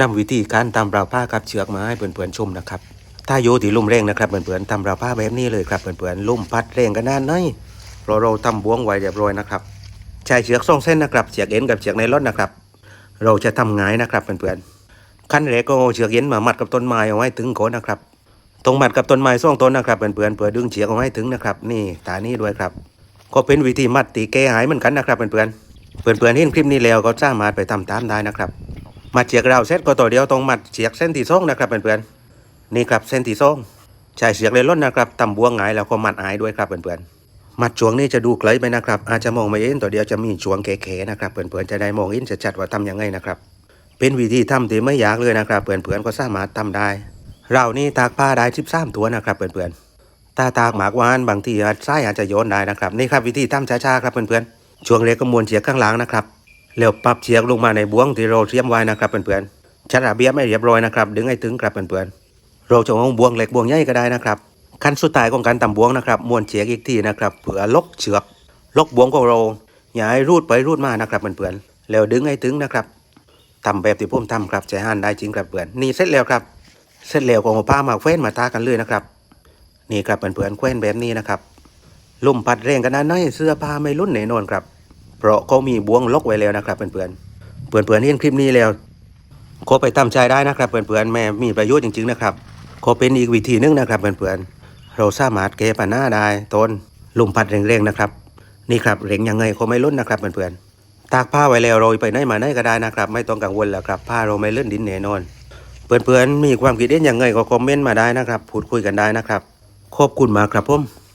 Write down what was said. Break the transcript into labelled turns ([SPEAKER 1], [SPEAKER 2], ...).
[SPEAKER 1] นำวิธีการทำราวผ้ากับเชือกมาให้เพื่อนๆชมนะครับ ถ้าโยที่ลุ่มเร่งนะครับเพื่อนๆทำราวผ้าแบบนี้เลยครับเพื่อนๆลุ่มพัดเร่งกันนานหน้อยเพราะเราทำบ้วงไว้เรียบร้อยนะครับใช้เชือกสองเส้นนะครับเชือกเอ็นกับเชือกไนลอนนะครับ เราจะทำไงายนะครับเพื่อนๆขั้นแรกก็เอาเชือกเอ็นมามัดกับต้นไม้เอาไว้ถึงโคนนะครับตรงมัดกับต้นไม้สองต้นนะครับเพื่อนๆเพื่อดึงเชือกเอาไว้ถึงนะครับ นี่ตานี้ด้วยครับ ก็เป็นวิธีมัดตีแก้หายเหมือนกันนะครับเพื่อนๆเพื่อนๆที่เห็นคลิปนี้แล้วก็สามารถไปทำตามได้นะครับ มัดเชือกเราเสร็จก็ต่อเดียวต้องมัดเชือกเส้นที่สองนะครับเพื่อนๆนี่ครับเส้นที่สองใช้เชือกเลยล้นนะครับตำบัวหงายแล้วก็มัดหายด้วยครับเพื่อนๆมัดช่วงนี้จะดูไกลไปนะครับ อาจจะมองไม่เห็นต่อเดียวจะมีช่วงแข็ๆนะครับเพื่อนๆจะได้มองเห็นชัดว่าทำยังไงนะครับ เป็นวิธีทำที่ไม่ยากเลยนะครับเพื่อนๆก็สามารถทำได้ เรานี่ตากผ้าได้13ตัวนะครับเพื่อนๆถ้าตากหมากวานบางทีอาจไส้อาจจะโยนได้นะครับนี่ครับวิธีทำช้าๆครับเพื่อนๆช่วงเล็กก็มวนเชือกข้างหลังนะครับ แล้วปรับเชือกลงมาในบ่วงที่เราเตรียมไว้นะครับเพื่อนๆชัดระเบียบไม่เรียบร้อยนะครับ ดึงให้ถึงครับเพื่อนๆเราจะเอาบ่วงเล็กบ่วงใหญ่ก็ได้นะครับขั้นสุดท้ายของการตำบ่วงนะครับม้วนเชือกอีกทีนะครับเพื่อลกเชือกลกบ่วงของเราอย่าให้รูดไปรูดมานะครับเพื่อนๆแล้วดึงให้ถึงนะครับทำแบบที่ผมทำครับใจหันได้จริงครับเพื่อนนี่เสร็จแล้วครับ เสร็จแล้วก็เอาผ้ามาแขวนมาตากันเลยนะครับ นี่ครับเพื่อนๆแขวนแบบนี้นะครับลุ่มพัดแรงกันนั้นน้อยเสื้อผ้าไม่รุ่นแน่นอนครับ เพราะเขามีบ่วงล็อกไว้แล้วนะครับเพื่อนๆเพื่อนๆเห็นคลิปนี้แล้วก็ไปตามใจได้นะครับเพื่อนๆแม่มีประโยชน์จริงๆนะครับก็เป็นอีกวิธีนึงนะครับเพื่อนๆเราสามารถแก้ปัญหาได้ต้นลุมพัดแรงๆนะครับนี่ครับเร่งยังไงเขาไม่รุ่นนะครับเพื่อนๆตากผ้าไว้แล้วโรยไปไหนมาไหนก็ได้นะครับ ไม่ต้องกังวลแล้วครับผ้าเราไม่เลื่อนดินแน่นอนเพื่อนๆมีความคิดเห็นยังไงก็คอมเมนต์มาได้นะครับ พูดคุยกันได้นะครับขอบคุณมากครับผม